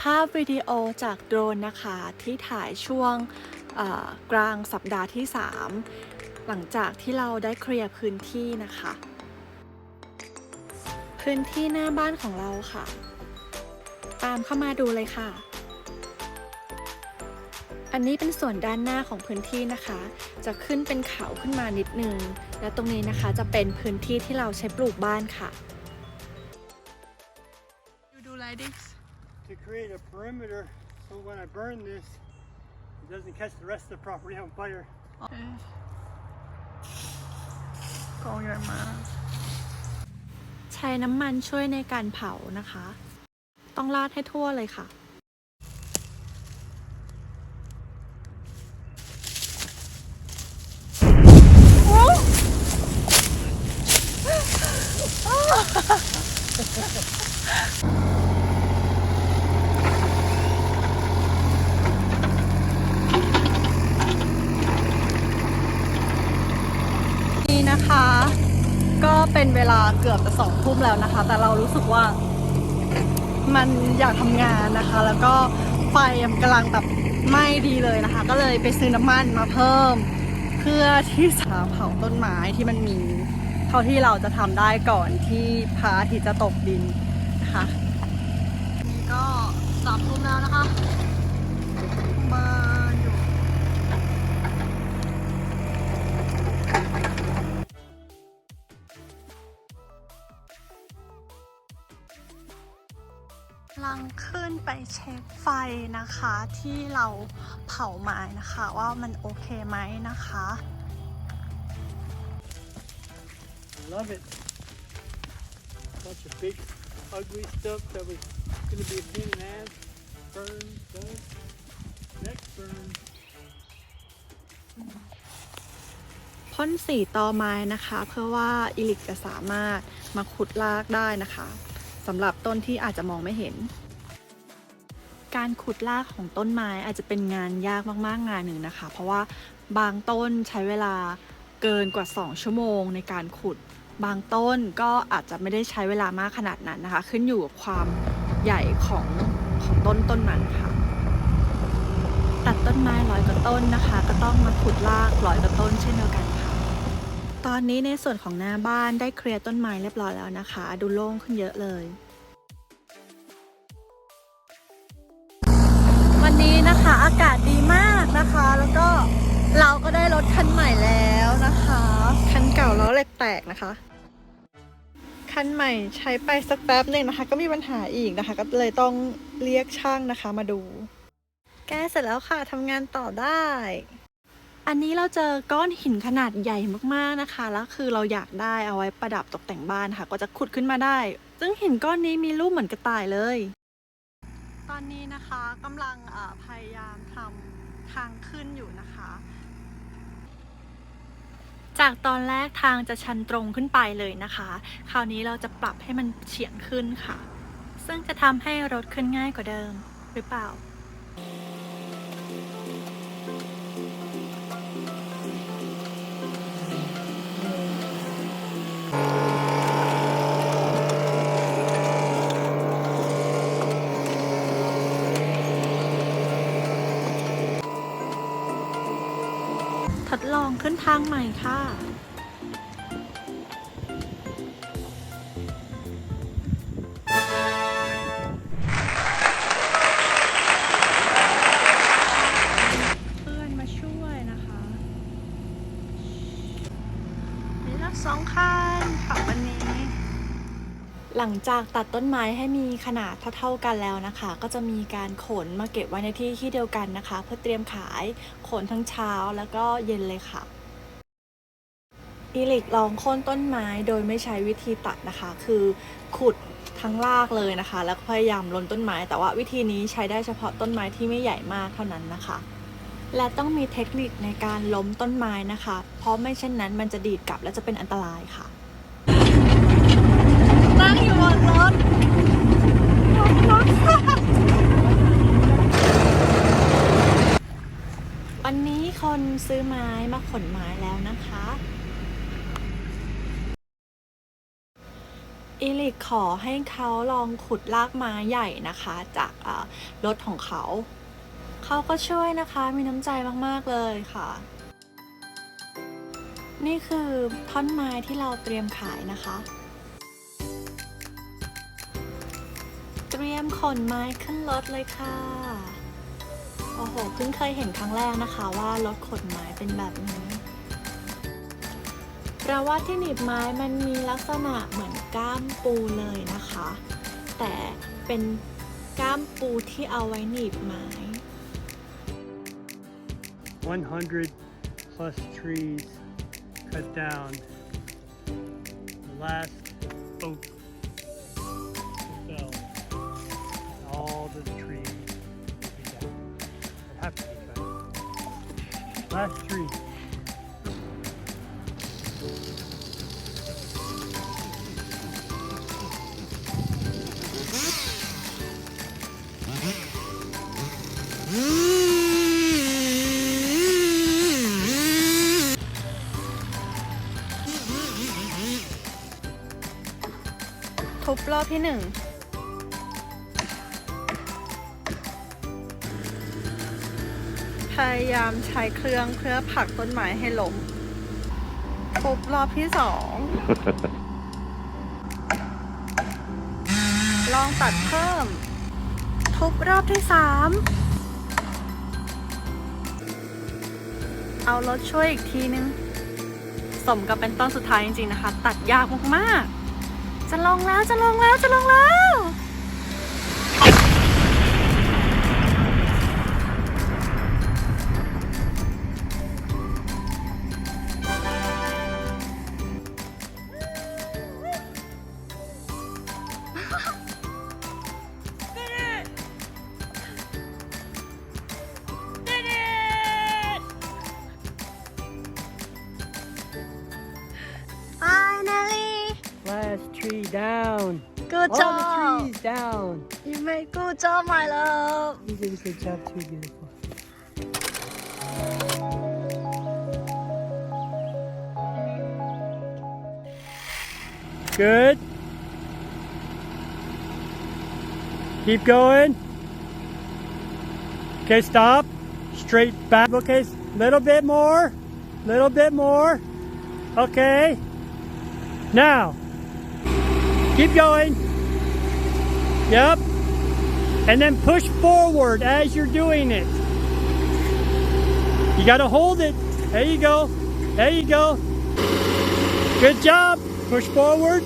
ภาพวิดีโอจากโดรนนะคะ ที่ถ่ายช่วงกลางสัปดาห์ที่ 3 หลังจากที่เราได้เคลียร์พื้นที่นะคะ พื้นที่หน้าบ้านของเราค่ะ ตามเข้ามาดูเลยค่ะ อันนี้เป็นส่วนด้านหน้าของพื้นที่นะคะ จะขึ้นเป็นเขาขึ้นมานิดนึง และตรงนี้นะคะจะเป็นพื้นที่ที่เราใช้ปลูกบ้านค่ะ You do like this? To create a perimeter so when I burn this, it doesn't catch the rest of the property on fire. Okay. Go your mouth. ใช้น้ำมันช่วยในการเผานะคะ ต้องราดให้ทั่วเลยค่ะ นะคะ ก็เป็นเวลาเกือบจะสองทุ่มแล้วนะคะ แต่เรารู้สึกว่า มันอยากทำงานนะคะ แล้วก็ไฟมันกำลังแบบไหม้ดีเลยนะคะ ก็เลยไปซื้อน้ำมันมาเพิ่ม เพื่อที่จะเผาต้นไม้ที่มันมีเท่าที่เราจะทำได้ก่อนที่พระอาทิตย์จะตกดินนะคะนี่ก็สามทุ่มแล้วนะคะเบิ ไปเช็คไฟนะคะที่เราเผาไม้นะคะ ว่ามันโอเคไหมนะคะ I love it. Bunch of big, ugly stuff that was gonna be a pain in the ass. Burn, done. Next burn. พ่นสีตอไม้นะคะ เพื่อว่าอิลิกจะสามารถมาขุดรากได้นะคะสำหรับต้นที่อาจจะมองไม่เห็น การขุดรากของต้นไม้อาจจะเป็นงานยากมากๆงานหนึ่งนะคะ เพราะว่าบางต้นใช้เวลาเกินกว่า 2 ชั่วโมงในการขุด บางต้นก็อาจจะไม่ได้ใช้เวลามากขนาดนั้นนะคะ ขึ้นอยู่กับความใหญ่ของของต้นต้นนั้นค่ะ ตัดต้นไม้ร้อยกว่าต้นนะคะ ก็ต้องมาขุดรากร้อยกว่าต้นเช่นเดียวกันค่ะ ตอนนี้ในส่วนของหน้าบ้านได้เคลียร์ต้นไม้เรียบร้อยแล้วนะคะ ดูโล่งขึ้นเยอะเลย อากาศดีมากนะคะ แล้วก็เราก็ได้รถคันใหม่แล้วนะคะ คันเก่าล้วเหล็กแตกนะคะ คันใหม่ใช้ไปสักแป๊บหนึ่งนะคะ ก็มีปัญหาอีกนะคะ ก็เลยต้องเรียกช่างนะคะมาดู แก้เสร็จแล้วค่ะทำงานต่อได้ อันนี้เราเจอก้อนหินขนาดใหญ่มากๆนะคะ แล้วคือเราอยากได้เอาไว้ประดับตกแต่งบ้านค่ะ ก็จะขุดขึ้นมาได้ ซึ่งหินก้อนนี้มีรูปเหมือนกระต่ายเลย อนนี้นะคะกำลังพยายามทำทางขึ้นอยู่นะคะ จากตอนแรกทางจะชันตรงขึ้นไปเลยนะคะ คราวนี้เราจะปรับให้มันเฉียงขึ้นค่ะ ซึ่งจะทำให้รถขึ้นง่ายกว่าเดิมหรือเปล่า องขึ้นทางใหม่ค่ะ หลังจากตัดต้นไม้ให้มีขนาดเท่าๆกันแล้วนะคะ ก็จะมีการขนมาเก็บไว้ในที่ที่เดียวกันนะคะ เพื่อเตรียมขายขนทั้งเช้าแล้วก็เย็นเลยค่ะอีลิกลองโค่นต้นไม้โดยไม่ใช้วิธีตัดนะคะ คือขุดทั้งรากเลยนะคะ แล้วพยายามล้นต้นไม้ แต่ว่าวิธีนี้ใช้ได้เฉพาะต้นไม้ที่ไม่ใหญ่มากเท่านั้นนะคะ และต้องมีเทคนิคในการล้มต้นไม้นะคะ เพราะไม่เช่นนั้นมันจะดีดกลับและจะเป็นอันตรายค่ะ นั่งอยู่บนรถบนรถวันนี้คนซื้อไม้มาขนไม้แล้วนะคะอีลิกขอให้เขาลองขุดลากไม้ใหญ่นะคะ จากรถของเขา เขาก็ช่วยนะคะมีน้ำใจมากๆเลยค่ะ นี่คือท่อนไม้ที่เราเตรียมขายนะคะ ตรียมขนไม้ขึ้นรถเลยค่ะ โอ้โห เพิ่งเคยเห็นครั้งแรกนะคะว่ารถขนไม้เป็นแบบนี้แปลว่าที่หนีบไม้มันมีลักษณะเหมือนก้ามปูเลยนะคะ แต่เป็นก้ามปูที่เอาไว้หนีบไม้ 100 plus trees cut down. The last oak Last tree. Mm. ทุบรอบที่หนึ่งายาม ใช้เครื่องเพื่อผลักต้นไม้ให้ล้มทุบรอบที่สองลองตัดเพิ่ม ทุบรอบที่สามเอารถช่วยอีกทีนึง สมกับเป็นต้นสุดท้ายจริงๆนะคะ ตัดยากมากๆ จะลงแล้วจะลงแล้วจะลงแล้ว tree down. Good All job the trees down. You made good job my love You did a good job too, beautiful. Good. Keep going. Okay, stop. Straight back. Okay, little bit more. Little bit more. Okay. Now, keep going. Yep. And then push forward as you're doing it. You got to hold it. There you go. There you go. Good job. Push forward.